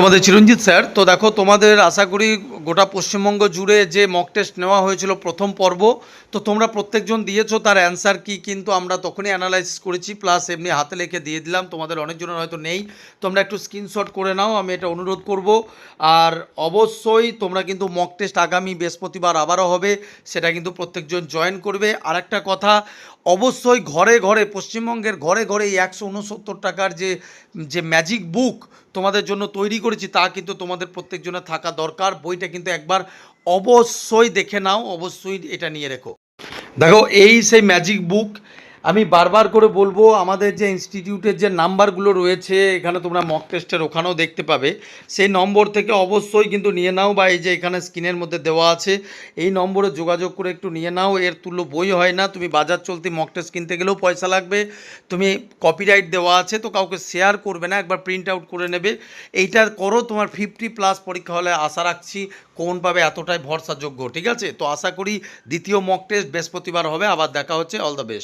তোমাদের চিরঞ্জিত স্যার। তো দেখো তোমাদের আশা করি গোটা পশ্চিমবঙ্গ জুড়ে যে মক টেস্ট নেওয়া হয়েছিল প্রথম পর্ব, তো তোমরা প্রত্যেকজন দিয়েছ, তার অ্যান্সার কি কিন্তু আমরা তখনই অ্যানালাইসিস করেছি প্লাস এমনি হাতে লিখে দিয়ে দিলাম, তোমাদের অনেকজনের হয়তো নেই, তোমরা একটু স্ক্রিনশট করে নাও, আমি এটা অনুরোধ করব। আর অবশ্যই তোমরা কিন্তু মক টেস্ট আগামী বৃহস্পতিবার আবারও হবে, সেটা কিন্তু প্রত্যেকজন জয়েন করবে। আর একটা কথা, অবশ্যই ঘরে ঘরে, পশ্চিমবঙ্গের ঘরে ঘরে এই একশো উনসত্তর টাকার যে যে ম্যাজিক বুক তোমাদের জন্য তৈরি করেছি, তা কিন্তু তোমাদের প্রত্যেকজনের থাকা দরকার, বইটা কিন্তু একবার অবশ্যই দেখে নাও অবশ্যই এটা নিয়ে রেখো। দেখো এই সেই ম্যাজিক বুক আমি বারবার করে বলব, আমাদের যে ইনস্টিটিউটের যে নাম্বারগুলো রয়েছে, এখানে তোমরা মক টেস্টের ওখানেও দেখতে পাবে। সেই নম্বর থেকে অবশ্যই কিন্তু নিয়ে নাও বা এই যে এখানে স্ক্রিনের মধ্যে দেওয়া আছে, এই নম্বরে যোগাযোগ করে একটু নিয়ে নাও। এর তুল্য বই হয় না, তুমি বাজার চলতি মক টেস্ট কিনতে গেলেও পয়সা লাগবে। তুমি কপিরাইট দেওয়া আছে, তো কাউকে শেয়ার করবে না, একবার প্রিন্ট আউট করে নেবে। এইটা করো, তোমার ফিফটি প্লাস পরীক্ষা হলে আশা রাখছি কোন পাবে এতটাই ভরসাযোগ্য, ঠিক আছে? তো আশা করি দ্বিতীয় মক টেস্ট বৃহস্পতিবার হবে, আবার দেখা হচ্ছে অল দ্য বেস্ট